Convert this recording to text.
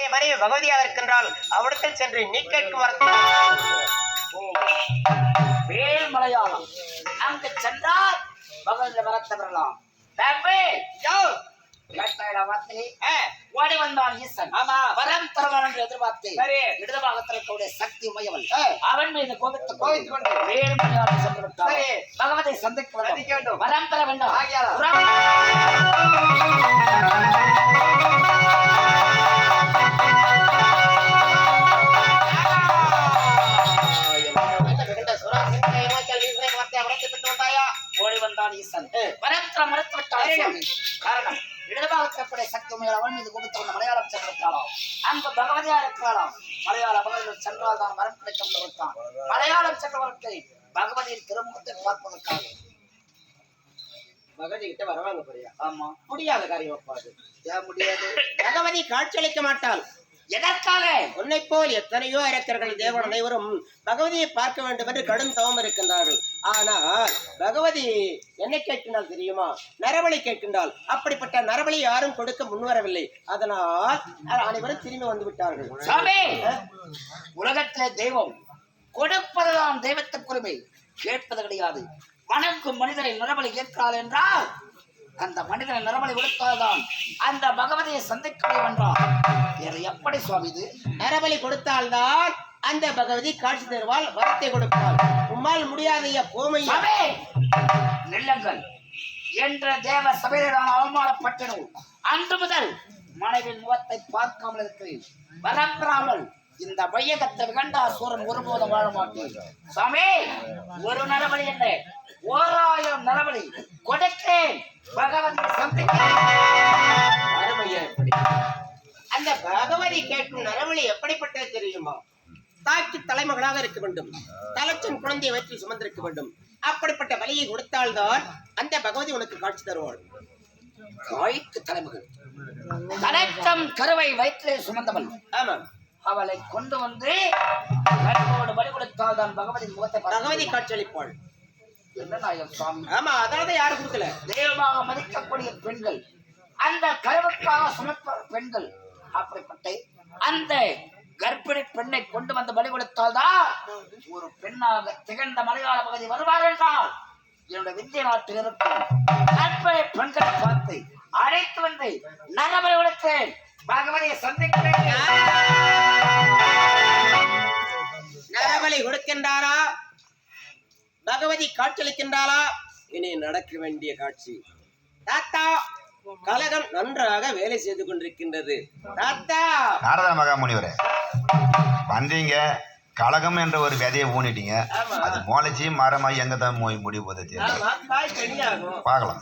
என்னுடைய மனைவி பகவதியாக இருக்கின்றால் அவடத்தில் சென்று நீ கேட்கும் வேல் மலையாளம் அங்கு சென்றால் பகவதிய வரத்தை பெறலாம் தம்பி, கேட்டாயடா வார்த்தை? ஓடி வந்தான் ஈசன் ஆமா. வரம் தருவான் என்று எதிர்பார்த்து. இடது பாகத்திற்குடைய சக்தி உமையவன். அவன் மீது கோபித்து கோபித்துக் கொண்டு. வேல் மலையாளம் சென்று. பகவதை சந்திக்க வேண்டும். வரம் பெற வேண்டும் ஈசன் வரத்திர மறுத்து. சுவாமி. காரணம் இடதுபாகத்திற்குடைய சக்தி உமையால் அவன் மீது மலையாளம் அங்கு பகவதியா மலையாள பகவதியில் சென்றால் தான் கிடைக்கும் மலையாளம் பகவதியின் திருமுகத்தை பார்ப்பதற்காக. பகவதி கிட்ட வரவாங்க போறியா? ஆமா. முடியாத காரியம் அப்பாது ஏன் முடியாது? பகவதி காட்சியளிக்க மாட்டாள். எதற்காக? உன்னை போல் எத்தனையோ அரக்கர்கள் தேவன் அனைவரும் பகவதியை பார்க்க வேண்டும் என்று கடும் தவம் இருக்கின்றார்கள். ஆனால் பகவதி என்ன கேட்கின்றால் தெரியுமா? நரபலி கேட்கின்றால். அப்படிப்பட்ட நரபலி யாரும் கொடுக்க முன்வரவில்லை. அதனால் அனைவரும் திரும்பி வந்து விட்டார்கள். சாமி! உலகத்திலே தெய்வம் கொடுப்பதுதான் தெய்வத்துக்கு உரிமை கேட்பது கிடையாது. வணங்கும் மனிதரை நரபலி கேட்கிறாள் என்றால் அந்த மனிதனை நரபலி கொடுத்தால்தான் அந்த பகவதியை சந்திக்க வேறு எப்படி சுவாமி இது? நரபலி கொடுத்தால்தான் அந்த பகவதி காட்சி தருவாள் வரத்தை கொடுப்பாள். உம்மால் முடியாதையா கோமையா நில்லங்கள் நெல்லுங்கள் என்ற தேவ சபையில நான் அவமானப்பட்டனும் அன்று முதல் மனைவின் முகத்தை பார்க்காமல் இருக்கிறேன். வரப்பெறாமல் இந்த வையகத்தை விகண்டாசூரன் ஒருபோதும் வாழ மாட்டேன். சாமி ஒரு நரபலி என்ன? ஓராயிரம் நரபலி கொடுத்தேன். பகவதி சந்திக்கிறேன் அந்த பகவதி கேட்கும் நரவழி எப்படிப்பட்டது தெரியுமா? தாய்க்கு தலைமகளாக இருக்க வேண்டும். தலைச்சன் குழந்தையை வயிற்றில் சுமந்திருக்க வேண்டும். அப்படிப்பட்ட வலியை கொடுத்தால்தான் அந்த பகவதி உனக்கு காட்சி தருவாள். தாய்க்கு தலைமகள் தனக்கம் கருவை வயிற்றிலே சுமந்தவள் ஆமாம் அவளை கொண்டு வந்து கருவோடு பலி கொடுத்தால் தான் பகவதி முகத்தை பகவதி காட்சியளிப்பாள். ஆமா அதாவது யாரும் கொடுக்கல? தெய்வமாக மதிக்கக்கூடிய பெண்கள். அந்த கருவுக்காக சுமப்ப பெண்கள். அப்படிப்பட்ட அந்த கர்ப்பிணி பெண்ணை கொண்டு வந்து பலி கொடுத்தால்தான் ஒரு பெண்ணாக திகழ்ந்த மலையாள பகுதி வருவார் என்றால் என்னுடைய விந்திய நாட்டில் இருக்கும் கர்ப்பிணி பெண்களை பார்த்து அழைத்து வந்து நரபலி கொடுத்தேன். பகவதியை சந்திக்கிறேன். நரபலி கொடுக்கின்றாரா? பகவதி காட்சியளிக்கின்றாளா? இனி நடக்க வேண்டிய காட்சி. தாத்தா கலகம் நன்றாக வேலை செய்து கொண்டிருக்கின்றது. தாத்தா! நாரத மகாமுனிவரே. வந்தீங்க கழகம் என்ற ஒரு விதையை ஊனிட்டீங்க அது முளைச்சி மரமாகி எங்க தான் போய் முடிவு போதே பார்க்கலாம்